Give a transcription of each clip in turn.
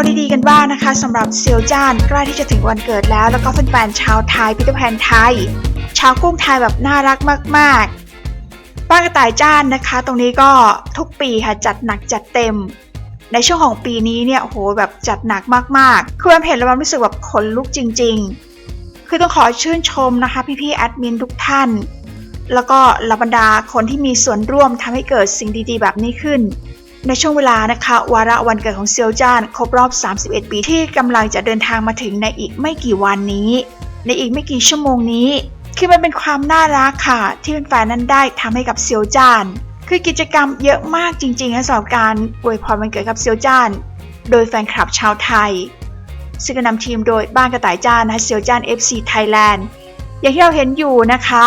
าวดีๆกันบ้างนะคะสำหรับเซียวจ้านใกล้ที่จะถึงวันเกิดแล้ว แล้วก็แฟนๆชาวไทยพิทแพนไทย ชาวกุ้งไทยแบบน่ารักมากๆป้ากระต่ายจ้านนะคะ ตรงนี้ก็ทุกปีค่ะจัดหนักจัดเต็ม ในช่วงของปีนี้เนี่ยโหแบบจัดหนักมากๆคือมันเห็นแล้วมันรู้สึกแบบขนลุกจริง ๆ คือต้องขอชื่นชมนะคะพี่ๆแอดมินทุกท่าน แล้วก็เหล่าบรรดาคนที่มีส่วนร่วมทำให้เกิดสิ่งดีๆ แบบนี้ขึ้น ในช่วงเวลานะคะ วาระวันเกิดของเซียวจ้านครบรอบ 31 ปีที่กำลังจะเดินทางมาถึงในอีกไม่กี่วันนี้ ในอีกไม่กี่ชั่วโมงนี้คือมันเป็นความน่ารักค่ะ ที่แฟนๆนั้นได้ทำให้กับเซียวจ้านคือกิจกรรมเยอะมากจริงๆนะสำหรับการอวยพรวันเกิดกับเซียวจ้านโดยแฟนคลับชาวไทย ซึ่งนำทีมโดยบ้านกระต่ายจ้านนะเซียวจ้าน FC Thailand อย่างที่เราเห็นอยู่นะคะ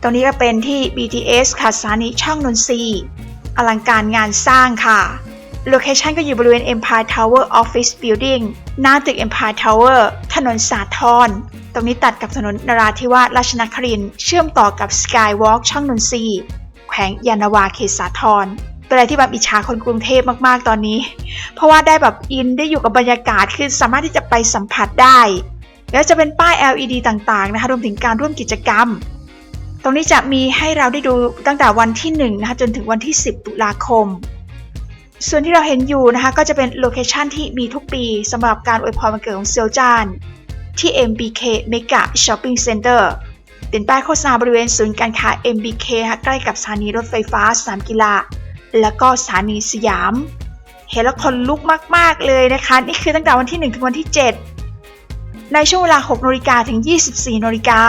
ตรงนี้ก็เป็นที่ BTS ค่ะสถานีช่องนนทรี อลังการงานสร้างค่ะ โลเคชันก็อยู่บริเวณ Empire Tower Office Building หน้าตึก Empire Tower ถนนสาทรตรงนี้ตัดกับถนนนราธิวาสราชนครินเชื่อมต่อกับ Skywalk ช่องนนทรีแขวงยานนาวาเขตสาทรเป็นอะไรที่แบบอิจฉาคนกรุงเทพมากๆตอนนี้ เพราะว่าได้แบบอินได้อยู่กับบรรยากาศคือสามารถที่จะไปสัมผัสได้ แล้วจะเป็นป้าย LED ต่างๆนะคะรวมถึงการร่วมกิจกรรม ตรงนี้จะมีให้เราได้ดูตั้งแต่วันที่1นะคะจนถึงวันที่ 10 ตุลาคม ส่วนที่เราเห็นอยู่นะคะก็จะเป็นโลเคชันที่มีทุกปีสำหรับการอวยพรวันเกิดของเซียวจานที่ MBK Mega Shopping Center เป็นป้ายโฆษณาบริเวณศูนย์การค้า MBK ค่ะใกล้กับสถานีรถไฟฟ้าสนามกีฬา แล้วก็สถานีสยาม เห็นแล้วคนลุกมาก ๆ เลยนะคะ นี่คือตั้งแต่วันที่ 1 ถึงวันที่ 7 ในช่วงเวลา 6นาฬิกาถึง 24นาฬิกา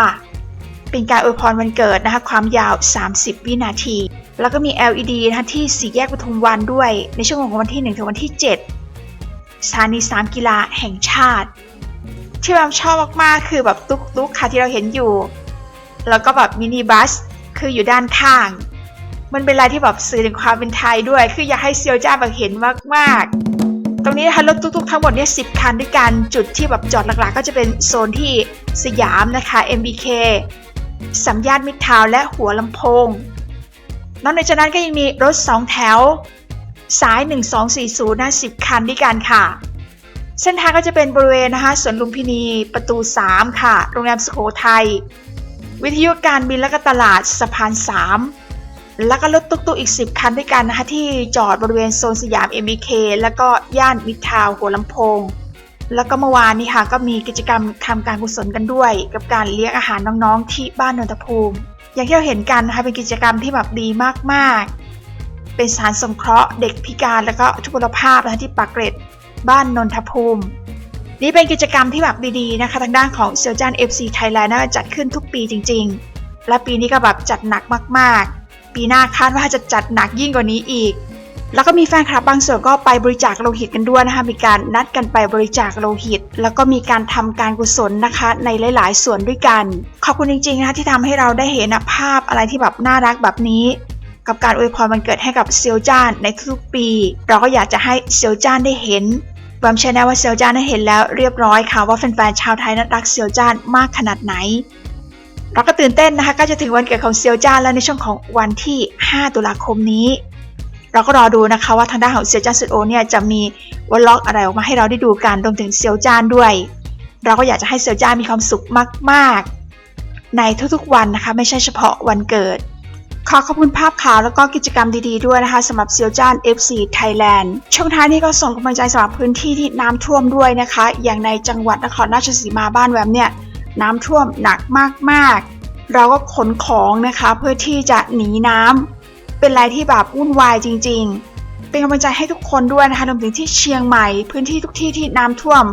เป็นการอวยพรวันเกิดนะคะ ความยาว 30 วินาที แล้วก็มี LED นะคะที่สี่แยกปทุมวันด้วย ในช่วงของวันที่ 1 ถึงวันที่ 7 สถานีสนามกีฬาแห่งชาติ ที่เราชอบมากๆ คือแบบตุ๊กๆค่ะที่เราเห็นอยู่ แล้วก็แบบมินิบัสคืออยู่ด้านข้าง มันเป็นอะไรที่แบบสื่อถึงความเป็นไทยด้วย คืออยากให้เซียวจ้าแบบเห็นมากๆตรงนี้นะคะรถตุ๊กๆทั้งหมดเนี่ยสิคันด้วยกันจุดที่แบบจอดหลักๆ ก็จะเป็นโซนที่สยามนะคะ MBK สัมยาติมิตรทาวและหัวลำโพง นอกจากนั้นก็ยังมีรถ 2 แถว สาย 1240นะ10 คันด้วยกันค่ะ เส้นทางก็จะเป็นบริเวณนะคะสวนลุมพินีประตู 3 ค่ะ โรงแรมสุโขทัยวิทยุการบินและก็ตลาดสะพาน 3 แล้วก็รถตุ๊กๆอีก 10 คันด้วยกันนะคะที่จอดบริเวณโซนสยาม MBK แล้วก็ย่านมิตรทาวหัวลำโพง แล้วก็เมื่อวานนี้ค่ะก็มีกิจกรรมทำการกุศลกันด้วย กับการเลี้ยงอาหารน้องๆ ที่บ้านนนทภูมิ อย่างที่เราเห็นกันนะคะเป็นกิจกรรมที่แบบดีมากๆ เป็นสานสงเคราะห์เด็กพิการแล้วก็ทุพพลภาพนะคะที่ปากเกร็ดบ้านนนทภูมิ นี่เป็นกิจกรรมที่แบบดีๆนะคะทางด้านของเซลจัน FC Thailand น่าจัดขึ้นทุกปีจริง ๆ และปีนี้ก็แบบจัดหนักมากๆ ปีหน้าคาดว่าจะจัดหนักยิ่งกว่านี้อีก แล้วก็มีแฟนคลับบางส่วนก็ไปบริจาคโลหิตกันด้วยนะคะ มีการนัดกันไปบริจาคโลหิต แล้วก็มีการทำการกุศลนะคะ ในหลาย ๆ ส่วนด้วยกัน ขอบคุณจริงๆนะคะที่ทำให้เราได้เห็นภาพอะไรที่แบบน่ารักแบบนี้ กับการอวยพรวันเกิดให้กับเซียวจ้านในทุกๆปี เราก็อยากจะให้เซียวจ้านได้เห็นแวมเชื่อแน่ว่าเซียวจ้านได้เห็นแล้วเรียบร้อยค่ะว่าแฟนๆชาวไทยนั้นรักเซียวจ้านมากขนาดไหนเราก็ตื่นเต้นนะคะ ก็จะถึงวันเกิดของเซียวจ้านแล้วในช่วงของวันที่ 5 ตุลาคมนี้ เราก็รอดูนะคะว่าทางด้านของเซียวจ้านสุดโอเนี่ยจะมีวอลล็อกอะไรออกมาให้เราได้ดูกันรวมถึงเซียวจ้านด้วย เราก็อยากจะให้เซียวจ้านมีความสุขมาก ๆ ในทุกๆวันนะคะ ไม่ใช่เฉพาะวันเกิด ขอขอบคุณภาพข่าวแล้วก็กิจกรรมดีๆด้วยนะคะสำหรับเซียวจ้าน FC Thailand ช่วงท้ายนี้ก็ส่งกำลังใจสำหรับพื้นที่ที่น้ำท่วมด้วยนะคะ อย่างในจังหวัดนครราชสีมาบ้านแวมเนี่ยน้ำท่วมหนักมากๆ เราก็ขนของนะคะเพื่อที่จะหนีน้ำ เป็นอะไรที่แบบวุ่นวายจริง ๆ เป็นกำลังใจให้ทุกคนด้วยนะคะรวมถึงที่เชียงใหม่ พื้นที่ทุกที่ที่น้ำท่วม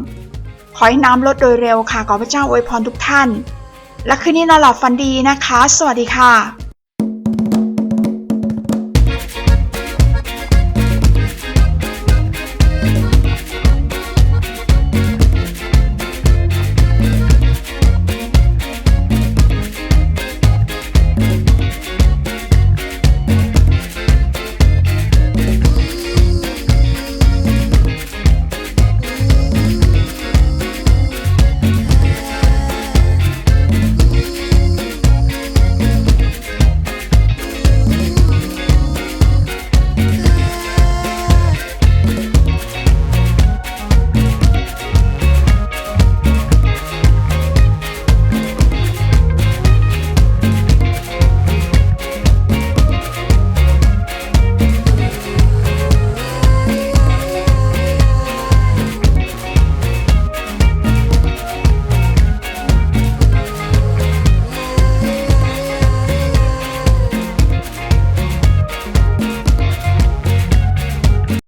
ขอให้น้ำลดโดยเร็วค่ะ ขอพระเจ้าอวยพรทุกท่าน และคืนนี้นอนหลับฝันดีนะคะ สวัสดีค่ะ